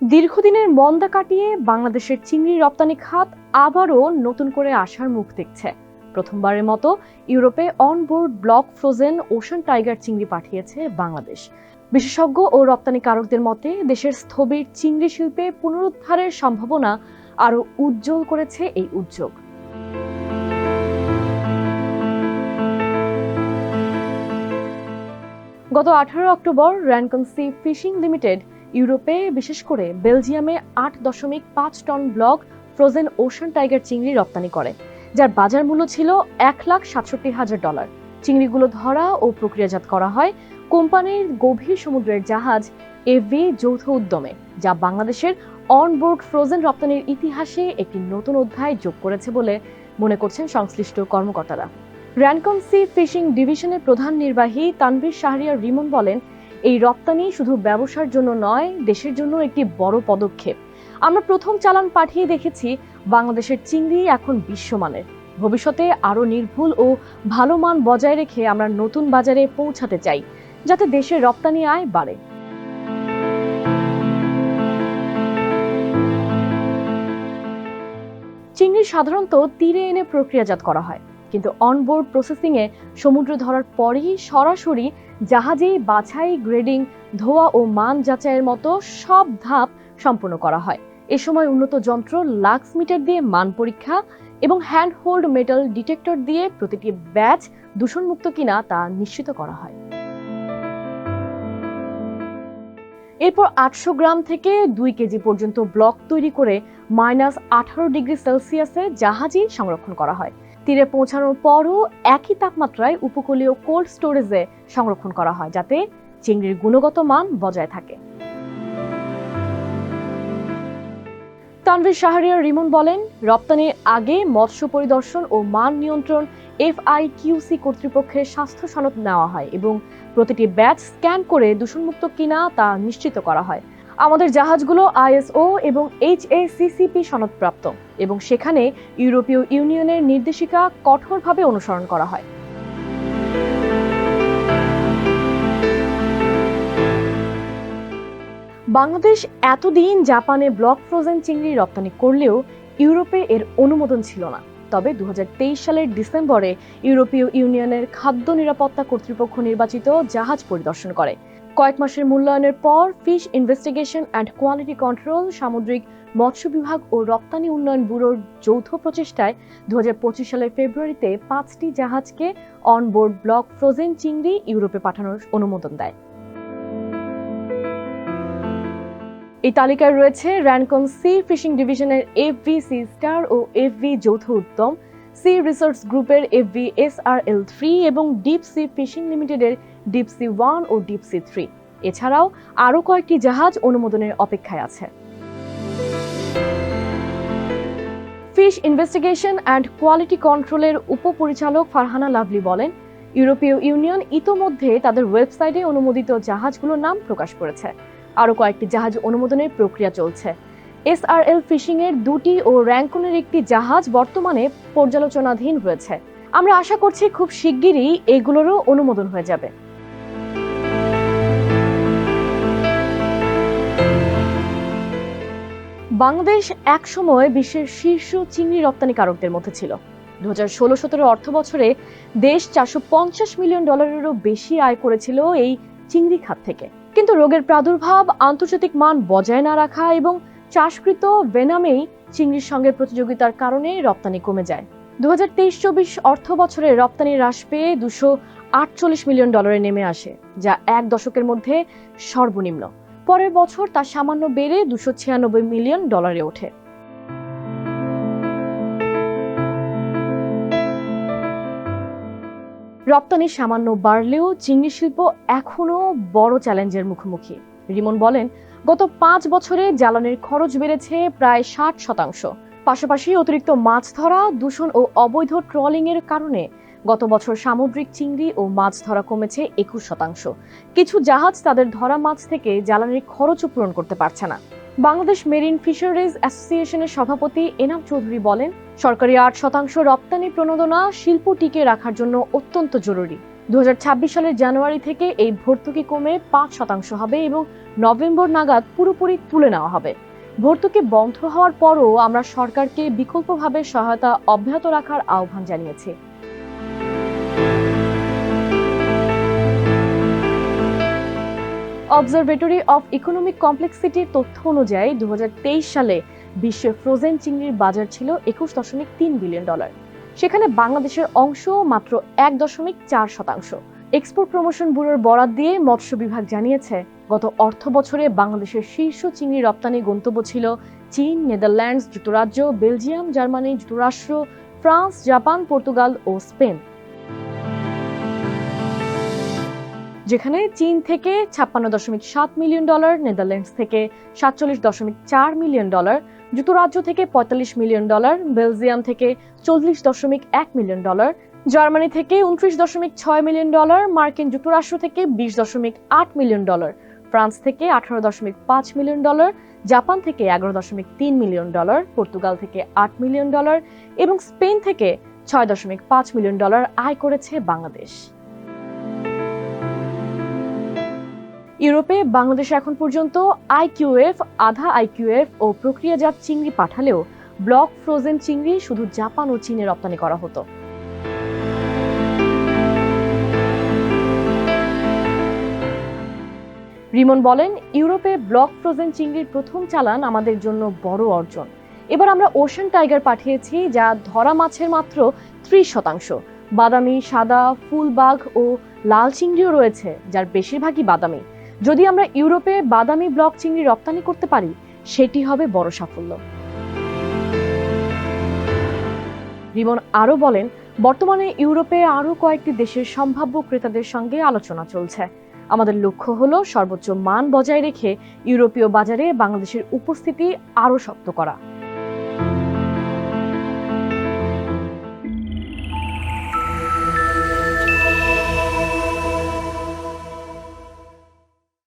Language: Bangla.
দীর্ঘদিনের মন্দা কাটিয়ে বাংলাদেশের চিংড়ি রপ্তানি খাত আবারও নতুন করে আসার মুখ দেখছে। প্রথমবারের মতো ইউরোপে onboard block frozen ocean tiger চিংড়ি পাঠিয়েছে বাংলাদেশ। বিশেষজ্ঞ ও রপ্তানিকারকদের মতে, দেশের স্থবির চিংড়ি শিল্পে পুনরুদ্ধারের সম্ভাবনা আরও উজ্জ্বল করেছে এই উদ্যোগ। গত আঠারো October Rancon sea fishing limited ইউরোপে, বিশেষ করে বেলজিয়ামে আট দশমিক পাঁচ ton block frozen ocean tiger চিংড়ি রপ্তানি করে, যার বাজার মূল্য ছিল এক লাখ সাতষট্টি হাজার ডলার। চিংড়িগুলো ধরা ও প্রক্রিয়াজাত করা হয় কোম্পানির গভীর সমুদ্রের জাহাজ এভি যৌথ উদ্যমে, যা বাংলাদেশের অনবোর্ড ফ্রোজেন রপ্তানির ইতিহাসে একটি নতুন অধ্যায় যোগ করেছে বলে মনে করছেন সংশ্লিষ্ট কর্মকর্তারা। র্যানকম সি ফিশিং ডিভিশনের প্রধান নির্বাহী তানভীর শাহরিয়ার রিমন বলেন এই রপ্তানি শুধু ব্যবসার জন্য নয়, দেশের জন্য একটি বড় পদক্ষেপ। আমরা প্রথম চালান পাঠিয়ে দেখেছি, বাংলাদেশের চিংড়ি এখন বিশ্বমানের। ভবিষ্যতে আরও নির্ভুল ও ভালো মান বজায় রেখে আমরা নতুন বাজারে পৌঁছাতে চাই, যাতে দেশের রপ্তানি আয় বাড়ে। চিংড়ি সাধারণত তীরে এনে প্রক্রিয়াজাত করা হয়। কিন্তু অনবোর্ড প্রসেসিংয়ে সমুদ্র ধরার পরেই সরাসরি জাহাজেই বাছাই গ্রেডিং ধোয়া ও মান যাচাইয়ের মতো সব ধাপ সম্পূর্ণ করা হয়। এ সময় উন্নত যন্ত্র, লাক্স মিটার দিয়ে মান পরীক্ষা এবং হ্যান্ড হোল্ড মেটাল ডিটেক্টর দিয়ে প্রতিটি ব্যাচ দূষণমুক্ত কিনা তা নিশ্চিত করা হয়। এরপর আটশো গ্রাম থেকে দুই কেজি পর্যন্ত ব্লক তৈরি করে মাইনাস আঠারো ডিগ্রি সেলসিয়াসে জাহাজই সংরক্ষণ করা হয়। তীরে পৌঁছানোর পরও একই তাপমাত্রায় উপকূলীয় কোল্ড স্টোরেজে সংরক্ষণ করা হয়, যাতে চিংড়ির গুণগত মান বজায় থাকে। তানভীর শাহরিয়ার রিমন বলেন, রপ্তানির আগে মৎস্য পরিদর্শন ও মান নিয়ন্ত্রণ এফআইকিউসি কর্তৃপক্ষের স্বাস্থ্য সনদ নেওয়া হয় এবং প্রতিটি ব্যাচ স্ক্যান করে দূষণমুক্ত কিনা তা নিশ্চিত করা হয়। আমাদের জাহাজগুলো আইএসও এবং এইচএসিসিপি সনদপ্রাপ্ত এবং সেখানে ইউরোপীয় ইউনিয়নের নির্দেশিকা কঠোরভাবে অনুসরণ করা হয়। বাংলাদেশ এতদিন জাপানে ব্লক ফ্রোজেন চিংড়ি রপ্তানি করলেও ইউরোপে এর অনুমোদন ছিল না। তবে দু হাজার তেইশ সালের ডিসেম্বরে ইউরোপীয় ইউনিয়নের খাদ্য নিরাপত্তা কর্তৃপক্ষ নির্বাচিত জাহাজ পরিদর্শন করে। কয়েক মাসের মূল্যায়নের পর fish investigation and quality control, সামুদ্রিক মৎস্য বিভাগ ও রপ্তানি উন্নয়ন ব্যুরোর যৌথ প্রচেষ্টায় দু সালের ফেব্রুয়ারিতে পাঁচটি জাহাজকে অনবোর্ড ব্লক ফ্রোজেন চিংড়ি ইউরোপে পাঠানোর অনুমোদন দেয়। এই তালিকায় রয়েছে র্যানকন সি ফিশিং ডিভিশনের এফভি সি স্টার ও এফভি যৌথ উদ্যম সি রিসোর্স গ্রুপের FV S R L three এবং ডিপ সি ফিশিং লিমিটেডের ডিপ সি ওয়ান ও ডিপ সি থ্রি। এছাড়াও আরও কয়েকটি জাহাজ অনুমোদনের অপেক্ষায় আছে। ফিশ ইনভেস্টিগেশন অ্যান্ড কোয়ালিটি কন্ট্রোলের উপপরিচালক ফারহানা লাভলি বলেন, ইউরোপীয় ইউনিয়ন ইতোমধ্যে তাদের ওয়েবসাইটে অনুমোদিত জাহাজগুলোর নাম প্রকাশ করেছে। আরও কয়েকটি জাহাজ অনুমোদনের প্রক্রিয়া চলছে। এসআরএল ফিশিং এর দুটি ও র্যাঙ্কনের একটি জাহাজ বর্তমানে পর্যালোচনাধীন রয়েছে। আমরা আশা করছি খুব শিগগিরই এগুলোরও অনুমোদন হয়ে যাবে। বাংলাদেশ একসময় বিশ্বের শীর্ষ চিংড়ি রপ্তানিকারকদের মধ্যে ছিল। দু হাজার ষোলো সতেরো অর্থ বছরে দেশ চারশো পঞ্চাশ মিলিয়ন ডলারেরও বেশি আয় করেছিল এই চিংড়ি খাত থেকে। কিন্তু রোগের প্রাদুর্ভাব, আন্তর্জাতিক মান বজায় না রাখা এবং চাষকৃত ভেনামেই চিংড়ির সঙ্গে প্রতিযোগিতার কারণে রপ্তানি কমে যায়। দু হাজার তেইশ চব্বিশ অর্থ বছরে রপ্তানি হ্রাস পেয়ে দুশো আটচল্লিশ মিলিয়ন ডলারে নেমে আসে, যা এক দশকের মধ্যে সর্বনিম্ন। পরের বছর তা সামান্য বেড়ে দুশো ছিয়ানব্বই মিলিয়ন ডলারে ওঠে। রপ্তানি সামান্য বাড়লেও চিংড়ি শিল্প এখনও বড় চ্যালেঞ্জের মুখোমুখি। রিমন বলেন গত পাঁচ বছরে জ্বালানির খরচ বেড়েছে প্রায় ষাট শতাংশ। পাশাপাশি অতিরিক্ত মাছ ধরা, দূষণ ও অবৈধ ট্রলিং এর কারণে গত বছর সামুদ্রিক চিংড়ি ও মাছ ধরা কমেছে একুশ শতাংশ। কিছু জাহাজ তাদের ধরা মাছ থেকে জ্বালানির খরচও পূরণ করতে পারছে না। বাংলাদেশ মেরিন ফিশারিজ অ্যাসোসিয়েশনের সভাপতি এনাম চৌধুরী বলেন, সরকারি আট শতাংশ রপ্তানি প্রণোদনা শিল্প টিকে রাখার জন্য অত্যন্ত জরুরি। দুহাজার ছাব্বিশ সালের জানুয়ারি থেকে এই ভর্তুকি কমে পাঁচ শতাংশ হবে এবং নভেম্বর নাগাদ পুরোপুরি তুলে নেওয়া হবে। ভর্তুকি বন্ধ হওয়ার পরও আমরা সরকারকে বিকল্পভাবে সহায়তা অব্যাহত রাখার আহ্বান জানিয়েছি। অবজারভেটরি অফ ইকোনমিক কমপ্লেক্সিটির তথ্য অনুযায়ী দুহাজার তেইশ সালে বিশ্বে ফ্রোজেন চিংড়ির বাজার ছিল একুশ দশমিক তিন বিলিয়ন ডলার সেখানে বাংলাদেশের অংশ মাত্র এক দশমিক চার শতাংশ। এক্সপোর্ট প্রমোশন ব্যুরোর বরাদ দিয়ে মৎস্য বিভাগ জানিয়েছে, গত অর্থ বছরে বাংলাদেশের শীর্ষ চিংড়ি রপ্তানি গন্তব্য ছিল চীন, নেদারল্যান্ডস, যুক্তরাজ্য, বেলজিয়াম, জার্মানি, যুক্তরাষ্ট্র, ফ্রান্স, জাপান, পর্তুগাল ও স্পেন। যেখানে চীন থেকে ছাপ্পান্ন দশমিক সাত মিলিয়ন ডলার, নেদারল্যান্ডস থেকে সাতচল্লিশ দশমিক চার মিলিয়ন ডলার, যুক্তরাজ্য থেকে পঁয়তাল্লিশ মিলিয়ন ডলার, বেলজিয়াম থেকে চল্লিশ দশমিক এক মিলিয়ন ডলার, জার্মানি থেকে উনত্রিশ দশমিক ছয় মিলিয়ন ডলার, মার্কিন যুক্তরাষ্ট্র থেকে বিশ দশমিক আট মিলিয়ন ডলার, ফ্রান্স থেকে আঠারো দশমিক পাঁচ মিলিয়ন ডলার, জাপান থেকে এগারো দশমিক তিন মিলিয়ন ডলার, পর্তুগাল থেকে আট মিলিয়ন ডলার এবং স্পেন থেকে ছয় দশমিক পাঁচ মিলিয়ন ডলার আয় করেছে বাংলাদেশ। ইউরোপে বাংলাদেশ এখন পর্যন্ত আইকিউএফ আধা আইকিউএফ ও প্রক্রিয়াজাত চিংড়ি পাঠালেও ব্লক ফ্রোজেন চিংড়ি শুধু জাপান ও চীনে রপ্তানি করা হতো। রিমন বলেন, ইউরোপে ব্লক ফ্রোজেন চিংড়ির প্রথম চালান আমাদের জন্য বড় অর্জন। এবার আমরা ওশান টাইগার পাঠিয়েছি, যা ধরা মাছের মাত্র ত্রিশ শতাংশ। বাদামি, সাদা, ফুলবাগ ও লাল চিংড়িও রয়েছে, যার বেশিরভাগই বাদামি। যদি আমরা ইউরোপে বাদামি ব্লক চিংড়ি রপ্তানি করতে পারি, সেটি হবে বড় সাফল্য। রিমন আরও বলেন, বর্তমানে ইউরোপে আরও কয়েকটি দেশের সম্ভাব্য ক্রেতাদের সঙ্গে আলোচনা চলছে। আমাদের লক্ষ্য হলো সর্বোচ্চ মান বজায় রেখে ইউরোপীয় বাজারে বাংলাদেশের উপস্থিতি আরও শক্ত করা।